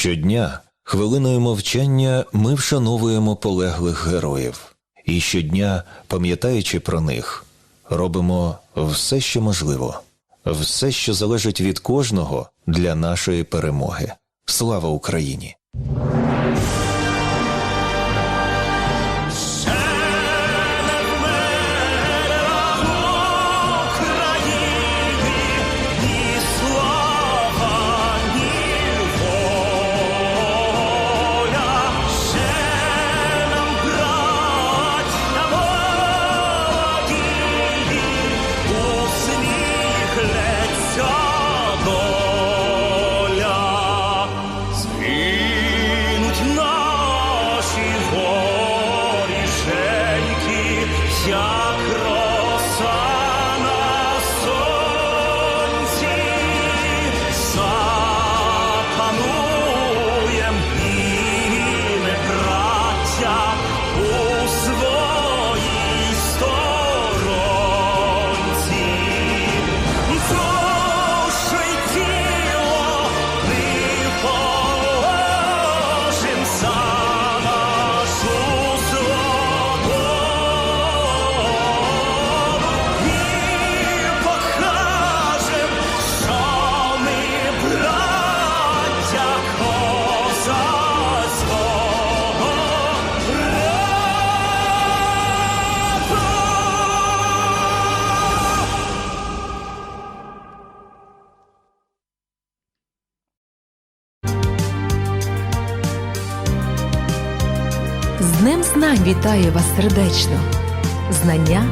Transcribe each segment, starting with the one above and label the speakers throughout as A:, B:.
A: Щодня хвилиною мовчання ми вшановуємо полеглих героїв, і щодня, пам'ятаючи про них, робимо все, що можливо, все, що залежить від кожного для нашої перемоги. Слава Україні!
B: З Днем знань вітаю вас сердечно. Знання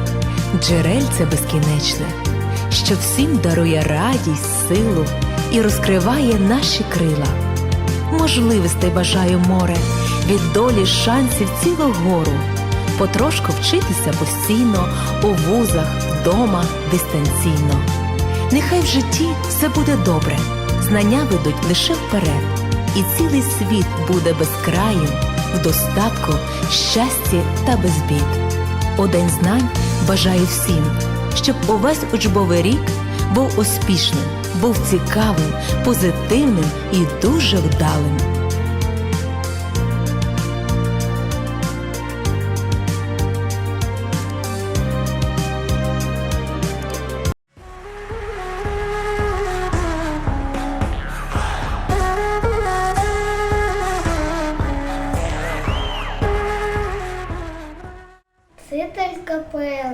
B: джерельце безкінечне, що всім дарує радість, силу і розкриває наші крила. Можливостей бажаю море, від долі шансів цілу гору. Потрошку вчитися постійно у вузах, вдома, дистанційно. Нехай в житті все буде добре, знання ведуть лише вперед, і цілий світ буде безкраїм, в достатку, щасті та безбід. У знань бажаю всім, щоб увесь учбовий рік був успішним, був цікавим, позитивним і дуже вдалим.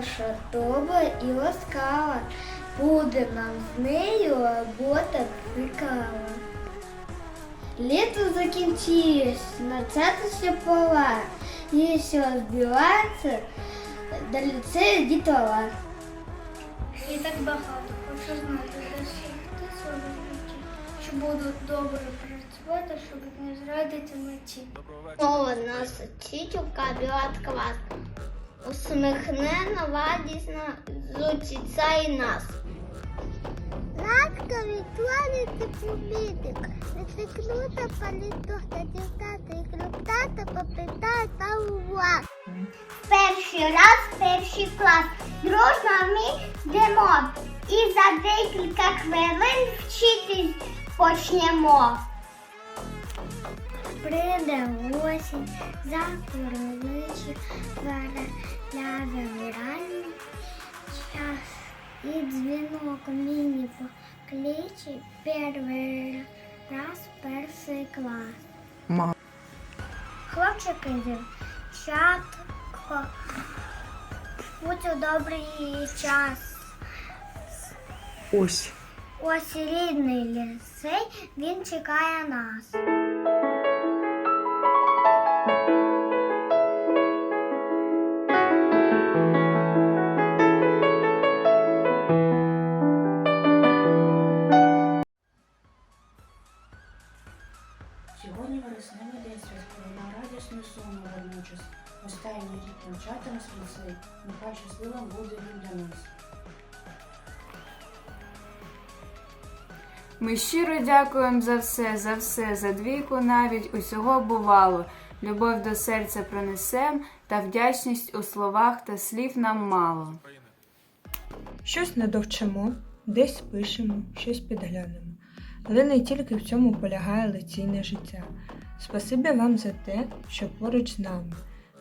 C: перша, добра і ласкава, буде нам з нею робота цікава. Літо закінчилось, начатися пора, і ще розбирається до ліцею дітала. І так багато хочу знати за всіх ти свободників, що будуть добре працювати, щоб не зрадити меті. Мова нас вчителька білат Клас. усміхнено, радісно зустрічає нас. Ласка відтворити помітик, відсикнута паліток та дівтата і клюптата попитає та уваг. Перший раз, перший клас, дружно ми йдемо і за декілька хвилин вчитись почнемо. Прийде осінь, закуриличі, ляже ранній час. І дзвінок мені покличе перший раз перший клас.
D: Ма.
C: Хлопчики, дівчатко, будь у добрий час.
D: Ось.
C: Ось рідний лісей, він чекає нас.
E: Сьогодні вересневий день святкує на радісну суму водночас. Останній рік навчатимеш ліцей, нехай щасливим буде він для нас.
F: Ми щиро дякуємо за все, за все, за двійку навіть усього бувало. Любов до серця принесем, та вдячність у словах та слів нам мало.
D: Щось надовчимо, десь пишемо, щось підглянемо. Але не тільки в цьому полягає лекційне життя. Спасибі вам за те, що поруч з нами.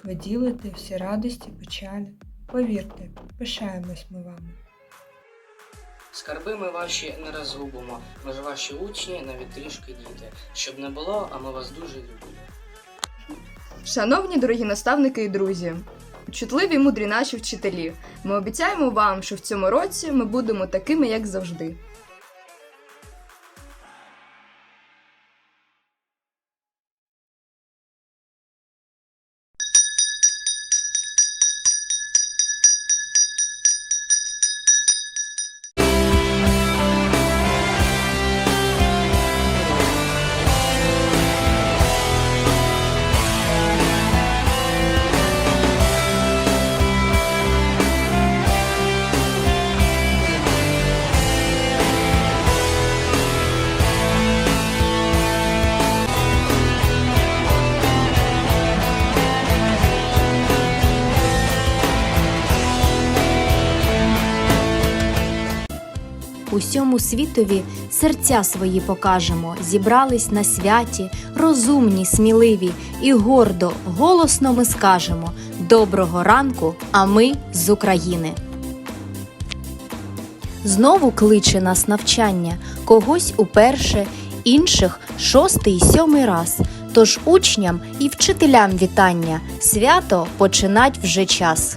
D: Ви ділите всі радості, печалі. Повірте, пишаємось ми вами.
G: Скарби ми ваші не розгубимо, ми ж ваші учні, навіть трішки діти. Щоб не було, а ми вас дуже любимо.
H: Шановні дорогі наставники і друзі, чутливі мудрі наші вчителі, ми обіцяємо вам, що в цьому році ми будемо такими, як завжди.
I: Усьому світові серця свої покажемо, зібрались на святі, розумні, сміливі і гордо, голосно ми скажемо Доброго ранку, а ми з України. Знову кличе нас навчання, когось уперше, інших шостий, сьомий раз. Тож учням і вчителям вітання, свято починать вже час.